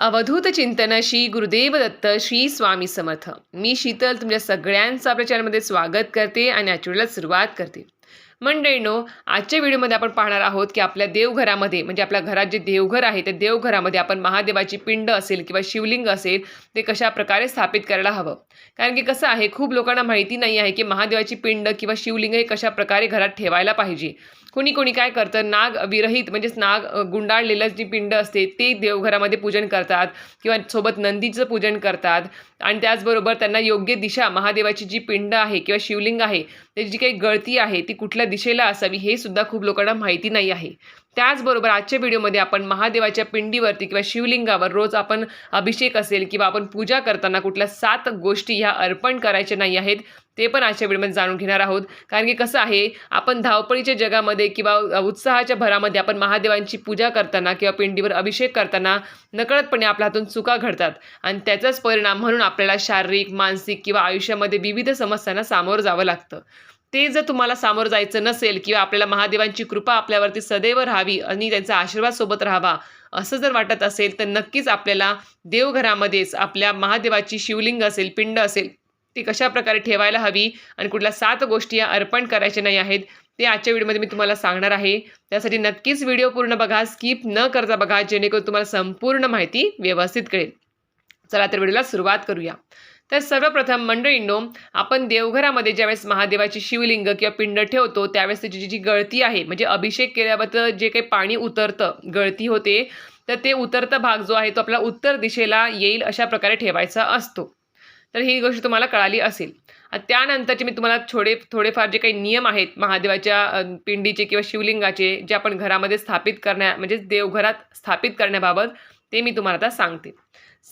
अवधूत चिंतन श्री गुरुदेव दत्त श्री स्वामी समर्थ. मी शीतल तुमच्या सगळ्यांचं आपल्या चॅनलमध्ये स्वागत करते आणि आजच्या सुरुवात करते. मंडळीनो आजच्या व्हिडिओमध्ये आपण पाहणार आहोत की आपल्या देवघरामध्ये म्हणजे आपल्या घरात जे देवघर आहे त्या देवघरामध्ये आपण महादेवाची पिंड असेल किंवा शिवलिंग असेल ते कशा प्रकारे स्थापित करायला हवं? कारण की कसं आहे खूप लोकांना माहिती नाही आहे की महादेवाची पिंड किंवा शिवलिंग हे कशा प्रकारे घरात ठेवायला पाहिजे. कोणी कोणी काय करतं नाग विरहित म्हणजेच नाग गुंडाळलेलं जी पिंड असते ते देवघरामध्ये पूजन करतात किंवा सोबत नंदीचं पूजन करतात. आणि त्याचबरोबर त्यांना योग्य दिशा महादेवाची जी पिंड आहे किंवा शिवलिंग आहे त्याची जी काही गळती आहे ती कुठल्या दिशेला असावी हे सुद्धा खूप लोकांना माहिती नाही आहे. त्याचबरोबर आजच्या व्हिडिओमध्ये आपण महादेवाच्या पिंडीवरती किंवा शिवलिंगावर रोज आपण अभिषेक असेल किंवा आपण पूजा करताना कुठल्या सात गोष्टी ह्या अर्पण करायच्या नाही आहेत ते पण आजच्या व्हिडिओमध्ये जाणून घेणार आहोत. कारण की कसं आहे आपण धावपळीच्या जगामध्ये किंवा उत्साहाच्या भरामध्ये आपण महादेवांची पूजा करताना किंवा पिंडीवर अभिषेक करताना नकळतपणे आपल्या हातून चुका घडतात. आणि त्याचाच परिणाम म्हणून आपल्याला शारीरिक मानसिक किंवा आयुष्यामध्ये विविध समस्यांना सामोरं जावं लागतं. ते जर तुम्हाला सामोरं जायचं नसेल किंवा आपल्याला महादेवांची कृपा आपल्यावरती सदैव राहावी आणि त्यांचा आशीर्वाद सोबत राहावा असं जर वाटत असेल तर नक्कीच आपल्याला देवघरामध्येच आपल्या महादेवाची शिवलिंग असेल पिंड असेल ती कशा प्रकारे ठेवायला हवी आणि कुठल्या सात गोष्टी या अर्पण करायच्या नाही आहेत ते आजच्या व्हिडिओमध्ये मी तुम्हाला सांगणार आहे. त्यासाठी नक्कीच व्हिडिओ पूर्ण बघा स्किप न करता बघा जेणेकरून तुम्हाला संपूर्ण माहिती व्यवस्थित कळेल. चला तर व्हिडिओला सुरुवात करूया. तर सर्वप्रथम मंडळींनो आपण देवघरामध्ये ज्यावेळेस महादेवाची शिवलिंग किंवा पिंड ठेवतो त्यावेळेस त्याची जी गळती आहे म्हणजे अभिषेक केल्याबद्दल जे काही पाणी उतरतं गळती होते तर ते उतरता भाग जो आहे तो आपला उत्तर दिशेला येईल अशा प्रकारे ठेवायचा असतो. तर ही गोष्ट तुम्हाला कळाली असेल. त्यानंतरचे मी तुम्हाला थोडे थोडेफार जे काही नियम आहेत महादेवाच्या पिंडीचे किंवा शिवलिंगाचे जे आपण घरामध्ये स्थापित करण्या म्हणजे देवघरात स्थापित करण्याबाबत ते मी तुम्हाला आता सांगते.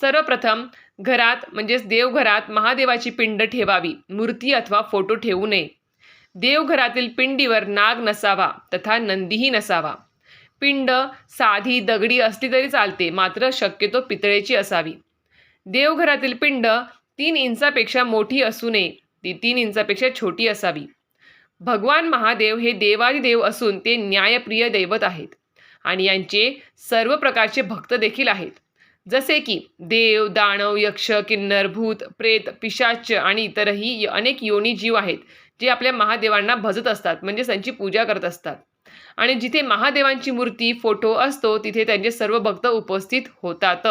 सर्वप्रथम घरात म्हणजेच देवघरात महादेवाची पिंड ठेवावी मूर्ती अथवा फोटो ठेवू नये. देवघरातील पिंडीवर नाग नसावा तथा नंदीही नसावा. पिंड साधी दगडी असली तरी चालते मात्र शक्यतो पितळेची असावी. देवघरातील पिंड तीन इंचापेक्षा मोठी असू नये. ती तीन इंचापेक्षा छोटी असावी. भगवान महादेव हे देवादिदेव असून ते न्यायप्रिय दैवत आहेत आणि यांचे सर्व प्रकारचे भक्त देखील आहेत. जसे की देव दानव यक्ष किन्नर भूत प्रेत पिशाच आणि इतरही अनेक योनी जीव आहेत जे आपल्या महादेवांना भजत असतात म्हणजे त्यांची पूजा करत असतात. आणि जिथे महादेवांची मूर्ती फोटो असतो तिथे त्यांचे सर्व भक्त उपस्थित होतात.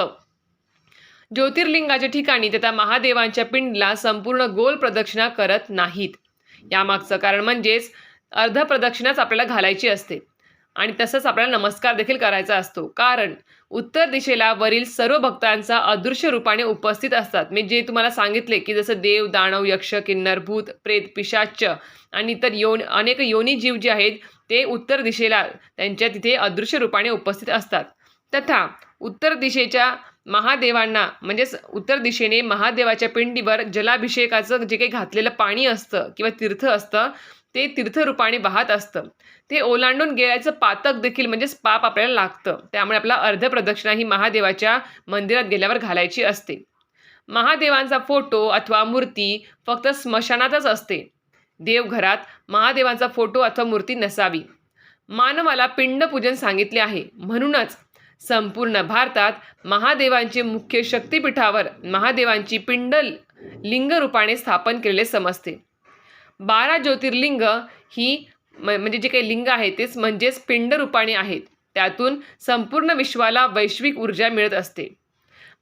ज्योतिर्लिंगाच्या ठिकाणी तथा महादेवांच्या पिंडला संपूर्ण गोल प्रदक्षिणा करत नाहीत. यामागचं कारण म्हणजेच अर्ध प्रदक्षिणाच आपल्याला घालायची असते. आणि तसंच आपल्याला नमस्कार देखील करायचा असतो. कारण उत्तर दिशेला वरील सर्व भक्तांचा अदृश्य रूपाने उपस्थित असतात. मी जे तुम्हाला सांगितले की जसं देव दानव यक्ष किन्नर भूत प्रेत पिशाच आणि इतर योन अनेक योनी जीव जे आहेत ते उत्तर दिशेला त्यांच्या तिथे अदृश्य रूपाने उपस्थित असतात. तथा उत्तर दिशेच्या महादेवांना म्हणजेच उत्तर दिशेने महादेवाच्या पिंडीवर जलाभिषेकाचं जे काही घातलेलं पाणी असतं किंवा तीर्थ असतं ते तीर्थरूपाने वाहत असतं. ते ओलांडून गेल्याचं पातक देखील म्हणजेच पाप आपल्याला लागतं. त्यामुळे आपला अर्ध प्रदक्षिणा ही महादेवाच्या मंदिरात गेल्यावर घालायची असते. महादेवांचा फोटो अथवा मूर्ती फक्त स्मशानातच असते. देवघरात महादेवांचा फोटो अथवा मूर्ती नसावी. मानवाला पिंडपूजन सांगितले आहे. म्हणूनच संपूर्ण भारतात महादेवांचे मुख्य शक्तिपीठावर महादेवांची पिंड लिंगरूपाने स्थापन केलेले समजते. बारा ज्योतिर्लिंग ही म- म्हणजे जे काही लिंग आहे तेच म्हणजेच पिंड रूपाने आहेत. त्यातून संपूर्ण विश्वाला वैश्विक ऊर्जा मिळत असते.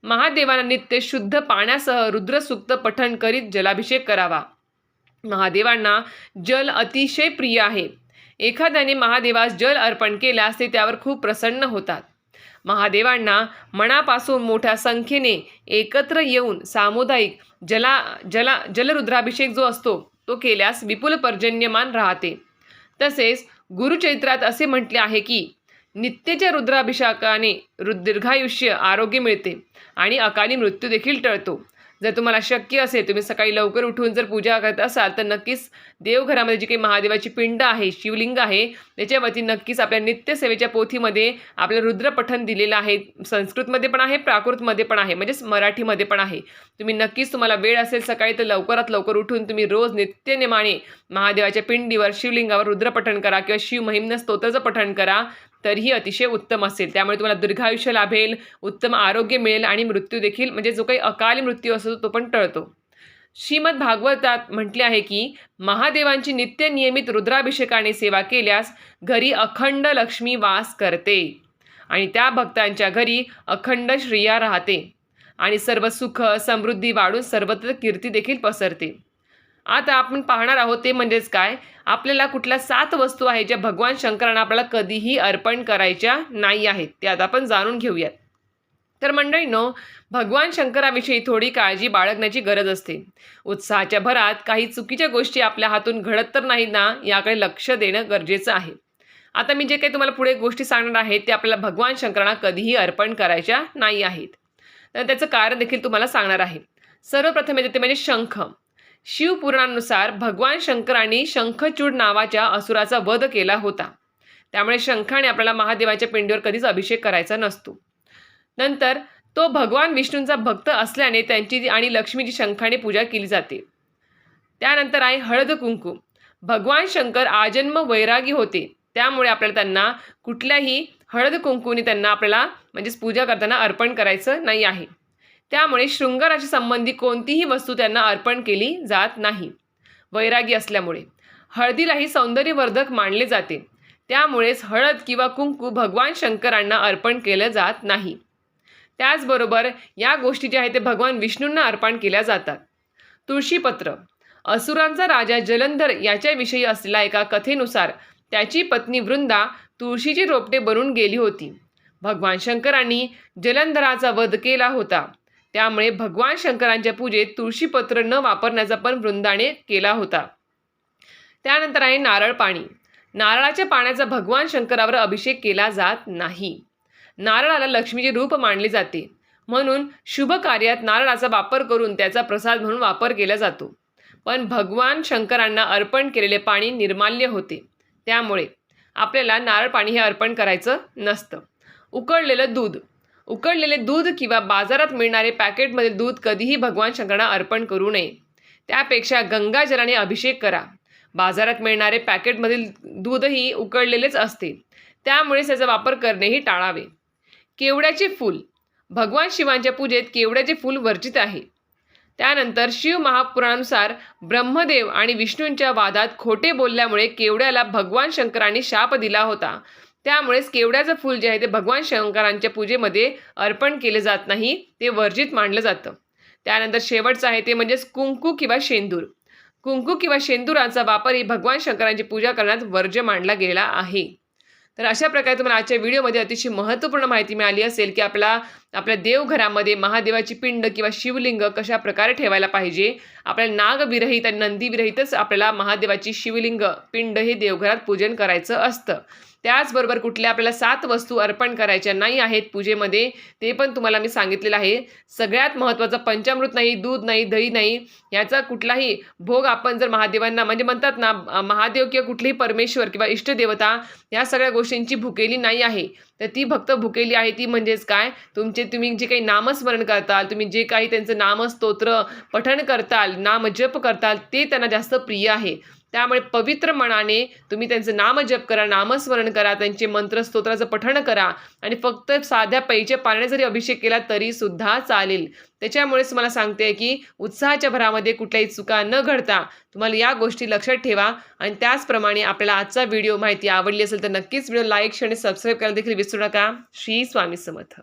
महादेवांना नित्य शुद्ध पाण्यासह रुद्रसूक्त पठण करीत जलाभिषेक करावा. महादेवांना जल अतिशय प्रिय आहे. एखाद्याने महादेवास जल अर्पण केल्यास ते त्यावर खूप प्रसन्न होतात. महादेवांना मनापासून मोठ्या संख्येने एकत्र येऊन सामुदायिक जला जला जलरुद्राभिषेक जो असतो तो केल्यास विपुल पर्जन्यमान राहते. तसेच गुरुचरित्रात असे म्हटले आहे की नित्यच्या रुद्राभिषेकाने रु दीर्घायुष्य आरोग्य मिळते आणि अकाली मृत्यू देखील टळतो. जर तुम्हाला शक्य असेल तुम्ही सकाळी लवकर उठून जर पूजा करत असाल तर नक्कीच देवघरामध्ये जी काही महादेवाची पिंड आहे शिवलिंग आहे त्याच्यावरती नक्कीच आपल्या नित्यसेवेच्या पोथीमध्ये आपलं रुद्रपठन दिलेलं आहे. संस्कृतमध्ये पण आहे प्राकृतमध्ये पण आहे म्हणजेच मराठीमध्ये पण आहे. तुम्ही नक्कीच तुम्हाला वेळ असेल सकाळी तर लवकरात लवकर उठून तुम्ही रोज नित्यनेमाने महादेवाच्या पिंडीवर शिवलिंगावर रुद्रपठण करा किंवा शिवमहिम्न स्तोत्राचं पठण करा. तरीही अतिशय उत्तम असेल. त्यामुळे तुम्हाला दीर्घायुष्य लाभेल उत्तम आरोग्य मिळेल आणि मृत्यू देखील म्हणजे जो काही अकाली मृत्यू असतो तो पण टळतो. श्रीमद भागवतात म्हटले आहे की महादेवांची नित्य नियमित रुद्राभिषेकाने सेवा केल्यास घरी अखंड लक्ष्मी वास करते आणि त्या भक्तांच्या घरी अखंड श्रिया राहते आणि सर्व सुख समृद्धी वाढून सर्वत्र कीर्ती देखील पसरते. आता आपण पाहणार आहोत ते म्हणजेच काय? आपल्याला कुठल्या सात वस्तू आहेत ज्या भगवान शंकरांना आपल्याला कधीही अर्पण करायच्या नाही आहेत? ते आता आपण जाणून घेऊयात. तर मंडळींनो भगवान शंकराविषयी थोडी काळजी बाळगण्याची गरज असते. उत्साहाच्या भरात काही चुकीच्या गोष्टी आपल्या हातून घडत तर नाही ना याकडे लक्ष देणं गरजेचं आहे. आता मी जे काही तुम्हाला पुढे गोष्टी सांगणार आहेत ते आपल्याला भगवान शंकरांना कधीही अर्पण करायच्या नाही आहेत. तर त्याचं कारण देखील तुम्हाला सांगणार आहे. सर्वप्रथम येते ते म्हणजे शंख. शिवपुराणानुसार भगवान शंकरांनी शंखचूड नावाच्या असुराचा वध केला होता. त्यामुळे शंखाने आपल्याला महादेवाच्या पिंडीवर कधीच अभिषेक करायचा नसतो. नंतर तो भगवान विष्णूंचा भक्त असल्याने त्यांची आणि लक्ष्मीची शंखाने पूजा केली जाते. त्यानंतर आहे हळद कुंकू. भगवान शंकर आजन्म वैरागी होते. त्यामुळे आपल्याला त्यांना कुठल्याही हळद कुंकूने त्यांना आपल्याला म्हणजेच पूजा करताना अर्पण करायचं नाही आहे. त्यामुळे शृंगाराशी संबंधी कोणतीही वस्तू त्यांना अर्पण केली जात नाही. वैरागी असल्यामुळे. हळदीलाही सौंदर्यवर्धक मानले जाते. त्यामुळेच हळद किंवा कुंकू भगवान शंकरांना अर्पण केलं जात नाही. त्याचबरोबर या गोष्टी ज्या आहेत ते भगवान विष्णूंना अर्पण केल्या जातात. तुळशीपत्र. असुरांचा राजा जलंधर याच्याविषयी असलेल्या एका कथेनुसार त्याची पत्नी वृंदा तुळशीची रोपटे बनून गेली होती. भगवान शंकरांनी जलंधराचा वध केला होता. त्यामुळे भगवान शंकरांच्या पूजेत तुळशीपत्र न वापरण्याचा पण वृंदाने केला होता. त्यानंतर आहे नारळ पाणी. नारळाच्या पाण्याचा भगवान शंकरावर अभिषेक केला जात नाही. नारळाला लक्ष्मीचे रूप मानले जाते. म्हणून शुभ कार्यात नारळाचा वापर करून त्याचा प्रसाद म्हणून वापर केला जातो. पण भगवान शंकरांना अर्पण केलेले पाणी निर्माल्य होते. त्यामुळे आपल्याला नारळ पाणी हे अर्पण करायचं नसतं. उकळलेलं दूध. उकळलेले दूध किंवा बाजारात मिळणारे पॅकेटमधील दूध कधीही भगवान शंकरांना अर्पण करू नये. त्यापेक्षा गंगाजलाने अभिषेक करा. बाजारात मिळणारे पॅकेटमधील दूधही उकळलेलेच असते. त्यामुळे त्याचा वापर करणेही टाळावे. केवड्याचे फूल. भगवान शिवांच्या पूजेत केवड्याचे फूल वर्जित आहे. त्यानंतर शिव महापुराणानुसार ब्रह्मदेव आणि विष्णूंच्या वादात खोटे बोलल्यामुळे केवड्याला भगवान शंकरांनी शाप दिला होता. त्यामुळेच केवड्याचं फूल जे आहे ते भगवान शंकरांच्या पूजेमध्ये अर्पण केले जात नाही ते वर्जित मानलं जातं. त्यानंतर शेवटचं आहे ते म्हणजेच कुंकू किंवा शेंदूर. कुंकू किंवा शेंदुराचा वापर ही भगवान शंकरांची पूजा करण्यात वर्ज्य मानला गेला आहे. तर अशा प्रकारे तुम्हाला आजच्या व्हिडिओमध्ये अतिशय महत्त्वपूर्ण माहिती मिळाली असेल की आपला आपल्या देवघरामध्ये महादेवाची पिंड किंवा शिवलिंग कशा प्रकारे ठेवायला पाहिजे? आपल्याला नागविरहित आणि नंदीविरहितच आपल्याला महादेवाची शिवलिंग पिंड हे देवघरात पूजन करायचं असतं. त्याचबरोबर कुठल्या आपल्याला सात वस्तू अर्पण करायच्या नाही आहेत पूजेमध्ये ते पण तुम्हाला मी सांगितलेलं आहे. सगळ्यात महत्त्वाचं पंचामृत नाही दूध नाही दही नाही याचा कुठलाही भोग आपण जर महादेवांना म्हणजे म्हणतात ना महादेव किंवा कुठलीही परमेश्वर किंवा इष्टदेवता या सगळ्या गोष्टींची भुकेली नाही आहे. तर ती भक्त भुकेली आहे ती म्हणजेच काय? तुमचे तुम्ही जे काही नामस्मरण करताल तुम्ही जे काही त्यांचं नामस्तोत्र पठण करताल नाम जप करताल ते त्यांना जास्त प्रिय आहे. त्यामुळे पवित्र मनाने तुम्ही त्यांचं नामजप करा नामस्मरण करा त्यांचे मंत्रस्तोत्राचं पठण करा आणि फक्त साध्या पैच्या पाण्याने जरी अभिषेक केला तरी सुद्धा चालेल. त्याच्यामुळेच मला सांगते की उत्साहाच्या भरामध्ये कुठल्याही चुका न घडता तुम्हाला या गोष्टी लक्षात ठेवा आणि त्याचप्रमाणे आपल्याला आजचा व्हिडिओ माहिती आवडली असेल तर नक्कीच व्हिडिओ लाईक आणि सबस्क्राईब करायला देखील विसरू नका. श्री स्वामी समर्थ.